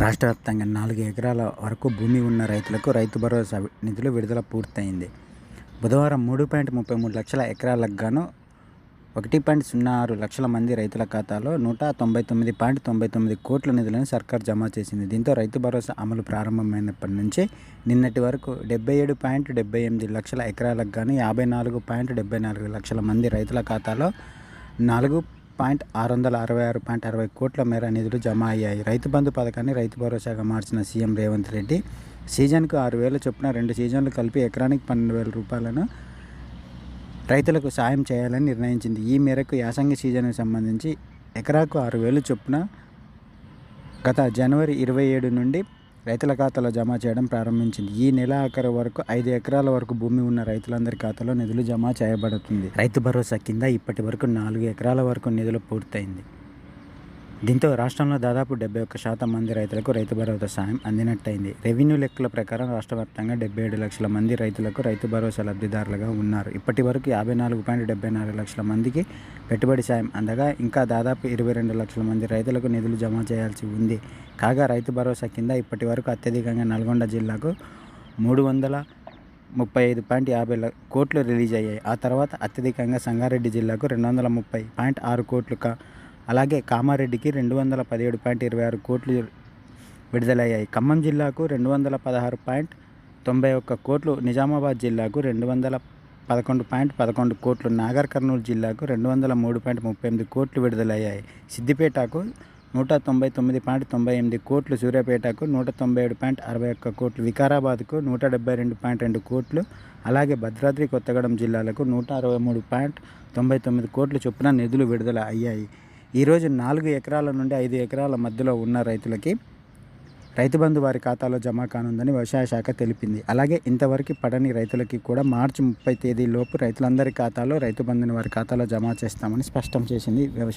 రాష్ట్ర వ్యాప్తంగా నాలుగు ఎకరాల వరకు భూమి ఉన్న రైతులకు రైతు భరోసా నిధులు విడుదల పూర్తయింది. బుధవారం మూడు పాయింట్ ముప్పై మూడు లక్షల ఎకరాలకు గాను ఒకటి పాయింట్ సున్నా ఆరు లక్షల మంది రైతుల ఖాతాలో నూట తొంభై తొమ్మిది పాయింట్ తొంభై తొమ్మిది కోట్ల నిధులను సర్కార్ జమ చేసింది. దీంతో రైతు భరోసా అమలు ప్రారంభమైనప్పటి నుంచి నిన్నటి వరకు డెబ్బై ఏడు పాయింట్ డెబ్బై ఎనిమిది లక్షల ఎకరాలకు గాను యాభై నాలుగు పాయింట్ డెబ్బై నాలుగు లక్షల మంది రైతుల ఖాతాలో నాలుగు పాయింట్ ఆరు వందల అరవై ఆరు పాయింట్ అరవై కోట్ల మేర నిధులు జమ అయ్యాయి. రైతు బంధు పథకాన్ని రైతు భరోసాగా మార్చిన సీఎం రేవంత్ రెడ్డి సీజన్కు ఆరు వేల చొప్పున రెండు సీజన్లు కలిపి ఎకరానికి పన్నెండు వేల రూపాయలను రైతులకు సాయం చేయాలని నిర్ణయించింది. ఈ మేరకు యాసంగి సీజన్కు సంబంధించి ఎకరాకు ఆరు వేలు చొప్పున గత జనవరి ఇరవై ఏడు నుండి రైతుల ఖాతాలో జమ చేయడం ప్రారంభించింది. ఈ నెల ఆఖరు వరకు ఐదు ఎకరాల వరకు భూమి ఉన్న రైతులందరి ఖాతాలో నిధులు జమ చేయబడుతుంది. రైతు భరోసా కింద ఇప్పటి వరకు నాలుగు ఎకరాల వరకు నిధులు పూర్తయింది. దీంతో రాష్ట్రంలో దాదాపు డెబ్బై ఒక్క శాతం మంది రైతులకు రైతు భరోసా సాయం అందినట్టయింది. రెవెన్యూ లెక్కల ప్రకారం రాష్ట్ర వ్యాప్తంగా డెబ్బై ఏడు లక్షల మంది రైతులకు రైతు భరోసా లబ్ధిదారులుగా ఉన్నారు. ఇప్పటి వరకు యాభై నాలుగు పాయింట్ డెబ్బై నాలుగు లక్షల మందికి పెట్టుబడి సాయం అందగా ఇంకా దాదాపు ఇరవై రెండు లక్షల మంది రైతులకు నిధులు జమ చేయాల్సి ఉంది. కాగా రైతు భరోసా కింద ఇప్పటి వరకు అత్యధికంగా నల్గొండ జిల్లాకు మూడు వందల ముప్పై ఐదు పాయింట్ యాభై కోట్లు రిలీజ్ అయ్యాయి. ఆ తర్వాత అత్యధికంగా సంగారెడ్డి జిల్లాకు రెండు వందల ముప్పై పాయింట్ ఆరు కోట్లు అలాగే కామారెడ్డికి రెండు వందల పదిహేడు పాయింట్ ఇరవై ఆరు కోట్లు విడుదలయ్యాయి. ఖమ్మం జిల్లాకు రెండు వందల పదహారు పాయింట్ తొంభై ఒక్క కోట్లు నిజామాబాద్ జిల్లాకు రెండు వందల పదకొండు పాయింట్ పదకొండు కోట్లు నాగర్ కర్నూలు జిల్లాకు రెండు వందల మూడు పాయింట్ ముప్పై ఎనిమిది కోట్లు విడుదలయ్యాయి. సిద్దిపేటకు నూట తొంభై తొమ్మిది పాయింట్ తొంభై ఎనిమిది కోట్లు సూర్యాపేటకు నూట తొంభై ఏడు పాయింట్ అరవై ఒక్క కోట్లు వికారాబాద్కు నూట డెబ్బై రెండు పాయింట్ రెండు కోట్లు అలాగే భద్రాద్రి కొత్తగూడెం జిల్లాలకు నూట అరవై మూడు పాయింట్ తొంభై తొమ్మిది కోట్లు చొప్పున నిధులు విడుదల అయ్యాయి. ఈరోజు నాలుగు ఎకరాల నుండి ఐదు ఎకరాల మధ్యలో ఉన్న రైతులకి రైతు బంధు వారి ఖాతాలో జమ కానుందని వ్యవసాయ శాఖ తెలిపింది. అలాగే ఇంతవరకు పడని రైతులకి కూడా మార్చి ముప్పై తేదీలోపు రైతులందరి ఖాతాలో రైతు బంధుని వారి ఖాతాలో జమ చేస్తామని స్పష్టం చేసింది వ్యవసాయ